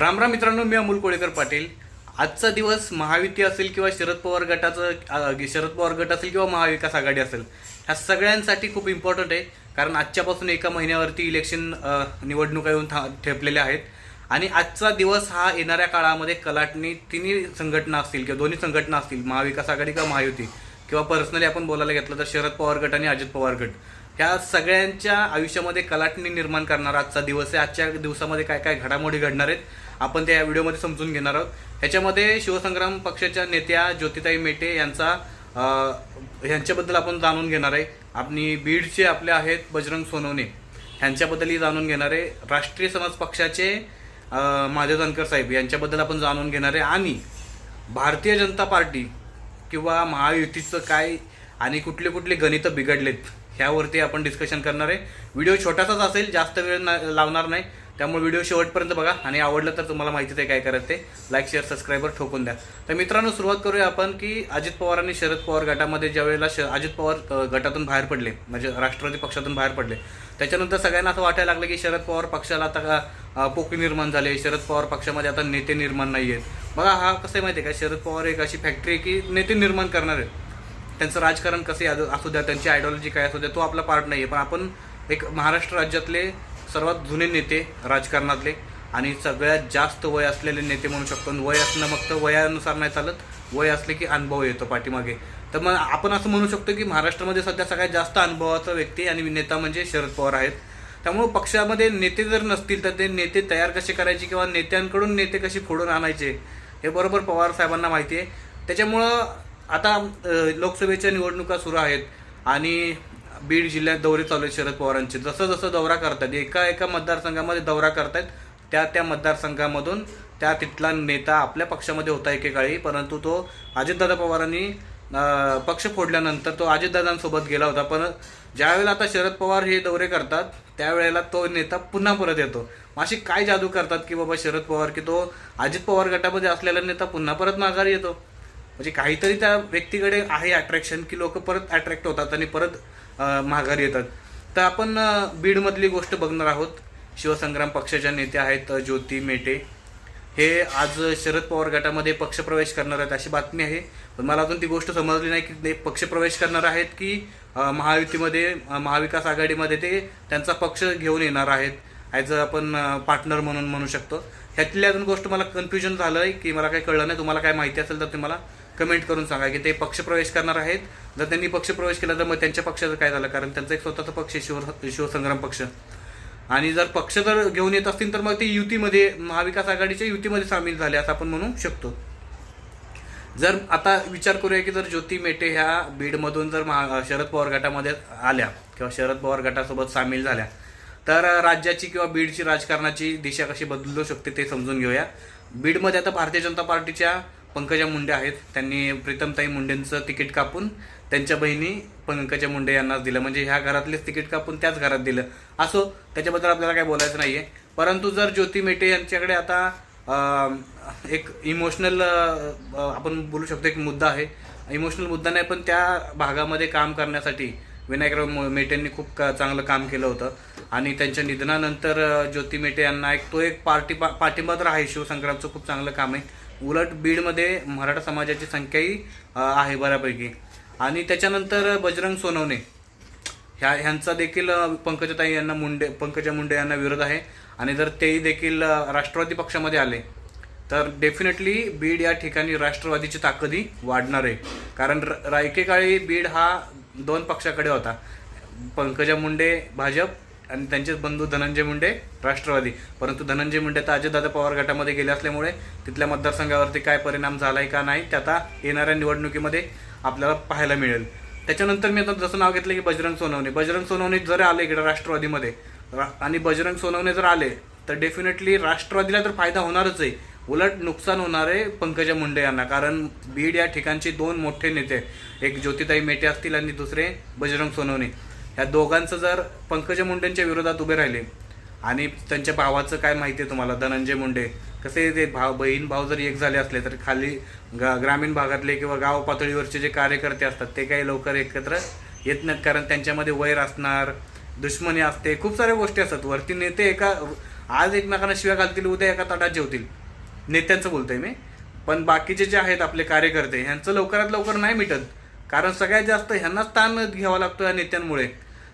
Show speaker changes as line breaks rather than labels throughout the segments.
राम राम मित्रांनो मी अमोल कोळेकर पाटील. आजचा दिवस महायुती असेल किंवा शरद पवार गटाचं शरद पवार गट असेल किंवा महाविकास आघाडी असेल ह्या सगळ्यांसाठी खूप इम्पॉर्टंट आहे. कारण आजच्यापासून एका महिन्यावरती इलेक्शन निवडणुका येऊन था ठेपलेल्या आहेत. आणि आजचा दिवस हा येणाऱ्या काळामध्ये कलाटणी तिन्ही संघटना असतील किंवा दोन्ही संघटना असतील महाविकास आघाडी किंवा महायुती किंवा पर्सनली आपण बोलायला घेतलं तर शरद पवार गट आणि अजित पवार गट. ह्या सगळ्यांच्या आयुष्यामध्ये कलाटणी निर्माण करणारा आजचा दिवस आहे. आजच्या दिवसामध्ये काय काय घडामोडी घडणार आहेत? आपण त्या व्हिडिओमध्ये समजून घेणार आहोत. ह्याच्यामध्ये शिवसंग्राम पक्षाच्या नेत्या ज्योतिताई मेटे यांचा ह्यांच्याबद्दल आपण जाणून घेणार आहे. आपली बीडचे आपले आहेत बजरंग सोनवणे ह्यांच्याबद्दलही जाणून घेणार आहे. राष्ट्रीय समाज पक्षाचे अ, महादेव जानकर साहेब यांच्याबद्दल आपण जाणून घेणार आहे. आणि भारतीय जनता पार्टी किंवा महायुतीचं काय आणि कुठले कुठले गणित बिघडलेत ह्यावरती आपण डिस्कशन करणार आहे. व्हिडिओ छोटासाच असेल जास्त वेळ ना- लावणार नाही. त्यामुळे व्हिडिओ शेवटपर्यंत बघा. आणि आवडलं तर तुम्हाला माहितीच आहे काय करत ते. लाईक शेअर सबस्क्राईबर ठोकून द्या. तर मित्रांनो सुरुवात करूया आपण की अजित पवार आणि शरद पवार गटामध्ये ज्या वेळेला श अजित पवार गटातून बाहेर पडले म्हणजे राष्ट्रवादी पक्षातून बाहेर पडले त्याच्यानंतर सगळ्यांना असं वाटायला लागलं की शरद पवार पक्षाला आता पोकळी निर्माण झाले शरद पवार पक्षामध्ये आता नेते निर्माण नाही आहेत. बघा हा कसं आहे माहिती आहे का? शरद पवार एक अशी फॅक्टरी आहे की नेते निर्माण करणार आहेत. त्यांचं राजकारण कसे असू द्या त्यांची आयडिओलॉजी काय असू द्या तो आपला पार्ट नाही आहे पण आपण एक महाराष्ट्र राज्यातले सर्वात जुने नेते राजकारणातले आणि सगळ्यात जास्त वय असलेले नेते म्हणू शकतो. आणि वय असणं मग तर वयानुसार नाही चालत. वय असले की अनुभव येतो पाठीमागे. तर मग आपण असं म्हणू शकतो की महाराष्ट्रामध्ये सध्या सगळ्यात जास्त अनुभवाचा व्यक्ती आणि नेता म्हणजे शरद पवार आहेत. त्यामुळे पक्षामध्ये नेते जर नसतील तर ते नेते तयार कसे करायचे किंवा नेत्यांकडून नेते कसे फोडून आणायचे हे बरोबर पवार साहेबांना माहिती आहे. त्याच्यामुळं आता लोकसभेच्या निवडणुका सुरू आहेत. आणि बीड जिल्ह्यात दौरे चालू आहेत शरद पवारांचे. जसं जसं दौरा करतात एका एका मतदारसंघामध्ये दौरा करतायत त्या त्या मतदारसंघामधून त्या तिथला नेता आपल्या पक्षामध्ये होता एकेकाळी परंतु तो अजितदादा पवारांनी पक्ष फोडल्यानंतर तो अजितदादांसोबत गेला होता. पण ज्यावेळेला आता शरद पवार हे दौरे करतात त्यावेळेला तो नेता पुन्हा परत येतो. अशी काय जादू करतात की बाबा शरद पवार की तो अजित पवार गटामध्ये असलेला नेता पुन्हा परत माघारी येतो? म्हणजे काहीतरी त्या व्यक्तीकडे आहे अट्रॅक्शन की लोक परत अट्रॅक्ट होतात आणि परत माघार येतात. तर आपण बीडमधली गोष्ट बघणार आहोत. शिवसंग्राम पक्षाच्या नेत्या आहेत ज्योती मेटे. हे आज शरद पवार गटामध्ये पक्षप्रवेश करणार आहेत अशी बातमी आहे. पण मला अजून ती गोष्ट समजली नाही की ते पक्षप्रवेश करणार आहेत की महायुतीमध्ये महाविकास आघाडीमध्ये ते त्यांचा पक्ष घेऊन येणार आहेत. ॲज अ आपण पार्टनर म्हणून म्हणू शकतो. ह्यातली अजून गोष्ट मला कन्फ्युजन झालं आहे की मला काही कळलं नाही. तुम्हाला काय माहिती असेल तर ते मला कमेंट करून सांगा की ते पक्षप्रवेश करणार आहेत. जर त्यांनी पक्षप्रवेश केला तर मग त्यांच्या पक्षाचं काय झालं? कारण त्यांचा एक स्वतःचा पक्ष आहे शिव शिवसंग्राम पक्ष. आणि जर पक्ष जर घेऊन येत असतील तर मग ते युतीमध्ये महाविकास आघाडीच्या युतीमध्ये सामील झाले असं आपण म्हणू शकतो. जर आता विचार करूया की जर ज्योती मेटे ह्या बीडमधून जर महा शरद पवार गटामध्ये आल्या किंवा शरद पवार गटासोबत सामील झाल्या तर राज्याची किंवा बीडची राजकारणाची दिशा कशी बदलू शकते ते समजून घेऊया. बीडमध्ये आता भारतीय जनता पार्टीच्या पंकजा मुंडे आहेत. त्यांनी प्रीतमताई मुंडेंचं तिकीट कापून त्यांच्या बहिणी पंकजा मुंडे यांनाच दिलं. म्हणजे ह्या घरातलेच तिकीट कापून त्याच घरात दिलं. असो त्याच्याबद्दल आपल्याला काय बोलायचं नाही आहे परंतु जर ज्योती मेटे यांच्याकडे आता एक इमोशनल आपण बोलू शकतो एक मुद्दा आहे. इमोशनल मुद्दा नाही पण त्या भागामध्ये काम करण्यासाठी विनायकराव मो- मेटेंनी खूप का चांगलं काम केलं होतं. आणि त्यांच्या निधनानंतर ज्योती मेटे यांना एक तो एक पार्टी पा- पाठिंबा तर आहे. शिवसंग्रामचं खूप चांगलं काम आहे. उलट बीडमध्ये मराठा समाजाची संख्याही आहे बऱ्यापैकी. आणि त्याच्यानंतर बजरंग सोनवणे. ह्या ह्यांचा देखील पंकजाताई यांना मुंडे पंकजा मुंडे यांना विरोध आहे. आणि जर तेही देखील राष्ट्रवादी पक्षामध्ये आले तर डेफिनेटली बीड या ठिकाणी राष्ट्रवादीची ताकदी वाढणार आहे. कारण र- एकेकाळी बीड हा दोन पक्षाकडे होता. पंकजा मुंडे भाजप आणि त्यांचे बंधू धनंजय मुंडे राष्ट्रवादी. परंतु धनंजय मुंडे आता अजितदादा पवार गटामध्ये गेले असल्यामुळे तिथल्या मतदारसंघावरती काय परिणाम झाला आहे का नाही ते आता येणाऱ्या निवडणुकीमध्ये आपल्याला पाहायला मिळेल. त्याच्यानंतर मी आता जसं नाव घेतलं की बजरंग सोनवणे. बजरंग सोनवणे जर आले इकडे राष्ट्रवादीमध्ये रा- आणि बजरंग सोनवणे जर आले तर डेफिनेटली राष्ट्रवादीला तर फायदा होणारच आहे. उलट नुकसान होणार आहे पंकजा मुंडे यांना कारण बीड या ठिकाणचे दोन मोठे नेते एक ज्योतिताई मेटे असतील आणि दुसरे बजरंग सोनवणे. ह्या दोघांचं जर पंकजा मुंडेंच्या विरोधात उभे राहिले आणि त्यांच्या भावाचं काय माहिती आहे तुम्हाला? धनंजय मुंडे. कसे ते भाव बहीण भाव जर एक झाले असले तर खाली गा ग्रामीण भागातले किंवा गाव पातळीवरचे जे कार्यकर्ते असतात ते काही लवकर एकत्र येत नाहीत. कारण त्यांच्यामध्ये वैर असणार दुश्मनी असते. खूप साऱ्या गोष्टी असतात. वरती नेते एका आज एकमेकांना शिव्या घालतील उद्या एका ताटात जेवतील. नेत्यांचं बोलतोय मी. पण बाकीचे जे आहेत आपले कार्यकर्ते ह्यांचं लवकरात लवकर नाही मिटत. कारण सगळ्यात जास्त ह्यांना स्थान घ्यावा लागतो या नेत्यांमुळे.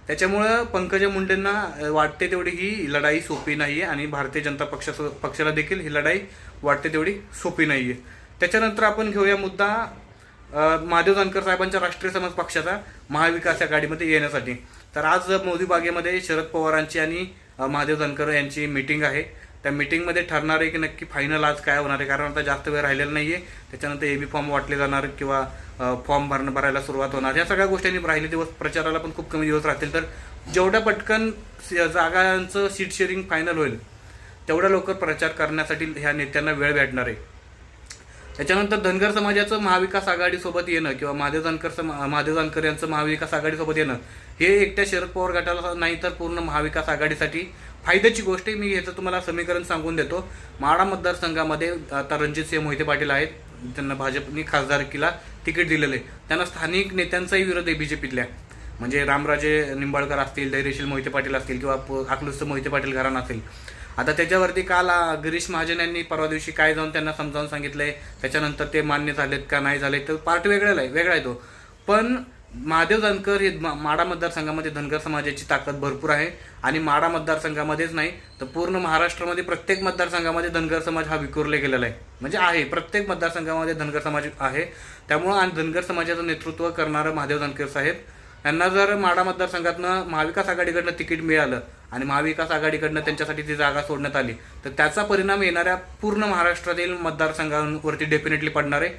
त्याच्यामुळं पंकजा मुंडेंना वाटते तेवढी ही लढाई सोपी नाही आहे आणि भारतीय जनता पक्षा पक्षाला देखील ही लढाई वाटते तेवढी सोपी नाही आहे त्याच्यानंतर आपण घेऊया मुद्दा महादेव जानकर साहेबांच्या राष्ट्रीय समाज पक्षाचा महाविकास आघाडीमध्ये येण्यासाठी. तर आज मोदी बागेमध्ये शरद पवारांची आणि महादेव जानकर यांची मीटिंग आहे. त्या मीटिंगमध्ये ठरणार आहे की नक्की फायनल आज काय होणार आहे? कारण आता जास्त वेळ राहिलेला नाही आहे त्याच्यानंतर ए बी फॉर्म वाटले जाणार किंवा फॉर्म भरणं भरायला सुरुवात होणार. या सगळ्या गोष्टींनी राहिले दिवस प्रचाराला पण खूप कमी दिवस राहतील. तर जेवढ्या पटकन जागांचं सीट शेअरिंग फायनल होईल तेवढ्या लवकर प्रचार करण्यासाठी ह्या नेत्यांना वेळ भेटणार आहे. त्याच्यानंतर धनगर समाजाचं महाविकास आघाडीसोबत येणं किंवा महादेव जानकर समा महादेव जानकर यांचं महाविकास आघाडीसोबत येणं हे एकट्या शरद पवार गटाला नाही तर पूर्ण महाविकास आघाडीसाठी फायद्याची गोष्ट आहे. मी ह्याचं तुम्हाला समीकरण सांगून देतो. माडा मतदारसंघामध्ये आता रणजितसिंह मोहिते पाटील आहेत. त्यांना भाजपने खासदारकीला तिकीट दिलेलं आहे. त्यांना स्थानिक नेत्यांचाही विरोध आहे बीजेपीतल्या. म्हणजे रामराजे निंबाळकर असतील धैर्यशील मोहिते पाटील असतील किंवा प- अकलुस्त मोहिते पाटील घराणं असेल. आता त्याच्यावरती काल आ, गिरीश महाजन यांनी परवा दिवशी काय जाऊन त्यांना समजावून सांगितलंय त्याच्यानंतर ते मान्य झालेत का नाही झाले तर पार्ट वेगळा आहे वेगळा आहे तो. पण महादेव जानकर हे मा- माडा मतदारसंघामध्ये धनगर समाजाची ताकद भरपूर आहे आणि माडा मतदारसंघामध्येच नाही तर पूर्ण महाराष्ट्रामध्ये प्रत्येक मतदारसंघामध्ये धनगर समाज हा विखुरले गेलेला आहे. म्हणजे आहे प्रत्येक मतदारसंघामध्ये धनगर समाज आहे त्यामुळं आणि धनगर समाजाचं नेतृत्व करणारं महादेव जानकर साहेब यांना जर माडा मतदारसंघातनं महाविकास आघाडीकडनं तिकीट मिळालं आणि महाविकास आघाडीकडनं त्यांच्यासाठी ती जागा सोडण्यात आली. तर त्याचा परिणाम येणाऱ्या पूर्ण महाराष्ट्रातील मतदारसंघांवरती डेफिनेटली पडणार आहे.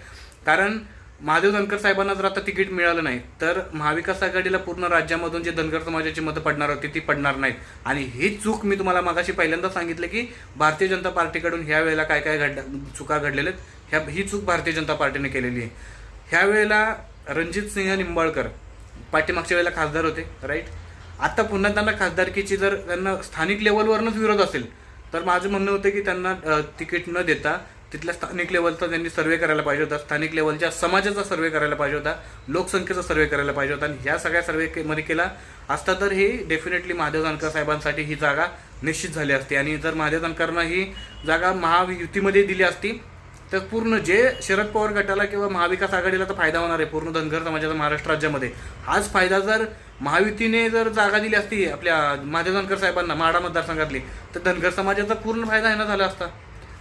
कारण महादेव धनकर साहेबांना जर आता तिकीट मिळालं नाही तर महाविकास आघाडीला पूर्ण राज्यामधून जे धनगर समाजाची मतं पडणार होती ती पडणार नाहीत. आणि ही चूक मी तुम्हाला मागाशी पहिल्यांदा सांगितलं की भारतीय जनता पार्टीकडून ह्या वेळेला काय काय घड चुका घडलेल्या आहेत ह्या ही चूक भारतीय जनता पार्टीने केलेली आहे. ह्या वेळेला रणजित सिंह निंबाळकर पाठीमागच्या वेळेला खासदार होते राईट आता पुन्हा त्यांना खासदारकीची जर त्यांना स्थानिक लेवलवरनंच विरोध असेल तर माझं म्हणणं होतं की त्यांना तिकीट न देता तिथल्या स्थानिक लेवलचा त्यांनी सर्वे करायला पाहिजे होता. स्थानिक लेवलच्या समाजाचा सर्वे करायला पाहिजे होता. लोकसंख्येचा सर्वे करायला पाहिजे होता. आणि ह्या सगळ्या सर्वे के- मध्ये केला असता तर हे डेफिनेटली महादेव जानकर साहेबांसाठी ही जागा निश्चित झाली असती. आणि जर महादेव जानकरांना ही जागा महायुतीमध्ये दिली असती तर पूर्ण जे शरद पवार गटाला किंवा महाविकास आघाडीला तर फायदा होणार आहे. पूर्ण धनगर समाजाचा महाराष्ट्र राज्यामध्ये. हाच फायदा जर महायुतीने जर जागा दिली असती आपल्या महादेव धनकर साहेबांना माडा मतदारसंघातली तर धनगर समाजाचा पूर्ण फायदा ह्यांना झाला असता.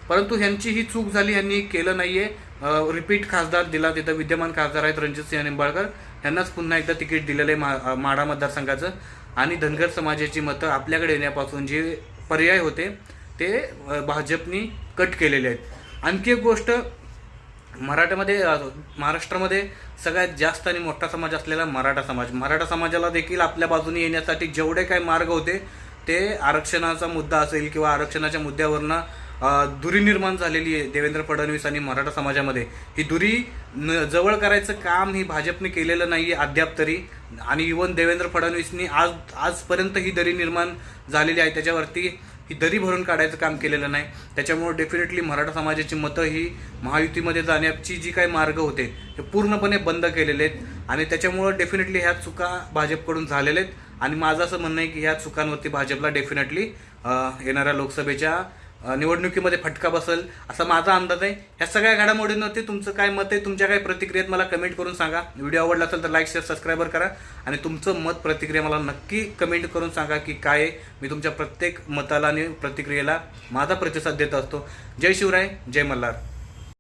परंतु ह्यांची ही चूक झाली ह्यांनी केलं नाही आहे रिपीट खासदार दिला तिथं विद्यमान खासदार आहेत रणजित सिंह निंबाळकर. यांनाच पुन्हा एकदा तिकीट दिलेलं आहे मा माडा मतदारसंघाचं. आणि धनगर समाजाची मतं आपल्याकडे येण्यापासून जे पर्याय होते ते भाजपनी कट केलेले आहेत. आणखी एक गोष्ट मराठ्यामध्ये महाराष्ट्रामध्ये सगळ्यात जास्त आणि मोठा समाज असलेला मराठा समाज. मराठा समाजाला देखील आपल्या बाजूने येण्यासाठी जेवढे काही मार्ग होते ते आरक्षणाचा मुद्दा असेल किंवा आरक्षणाच्या मुद्द्यावरनं दुरी निर्माण झालेली आहे देवेंद्र फडणवीस आणि मराठा समाजामध्ये. ही दुरी न जवळ करायचं काम ही भाजपने केलेलं नाही आहे अद्याप तरी. आणि इवन देवेंद्र फडणवीसनी आज आजपर्यंत ही दरी निर्माण झालेली आहे. त्याच्यावरती ही दरी भरून काढायचं काम केलेलं नाही. त्याच्यामुळे डेफिनेटली मराठा समाजाची मतं ही महायुतीमध्ये जाण्याची जी काही मार्ग होते हे पूर्णपणे बंद केलेले आहेत. आणि त्याच्यामुळं डेफिनेटली ह्या चुका भाजपकडून झालेल्या आहेत. आणि माझं असं म्हणणं आहे की ह्या चुकांवरती भाजपला डेफिनेटली येणाऱ्या लोकसभेच्या निवडणुकीमध्ये फटका बसेल असा माझा अंदाज आहे. ह्या सगळ्या घडामोडींवरती तुमचं काय मत आहे? तुमच्या काय प्रतिक्रियेत मला कमेंट करून सांगा. व्हिडिओ आवडला असेल तर लाईक शेअर सबस्क्राईबर करा. आणि तुमचं मत प्रतिक्रिया मला नक्की कमेंट करून सांगा की काय आहे. मी तुमच्या प्रत्येक मताला आणि प्रतिक्रियेला माझा प्रतिसाद देत असतो. जय शिवराय जय मल्हार.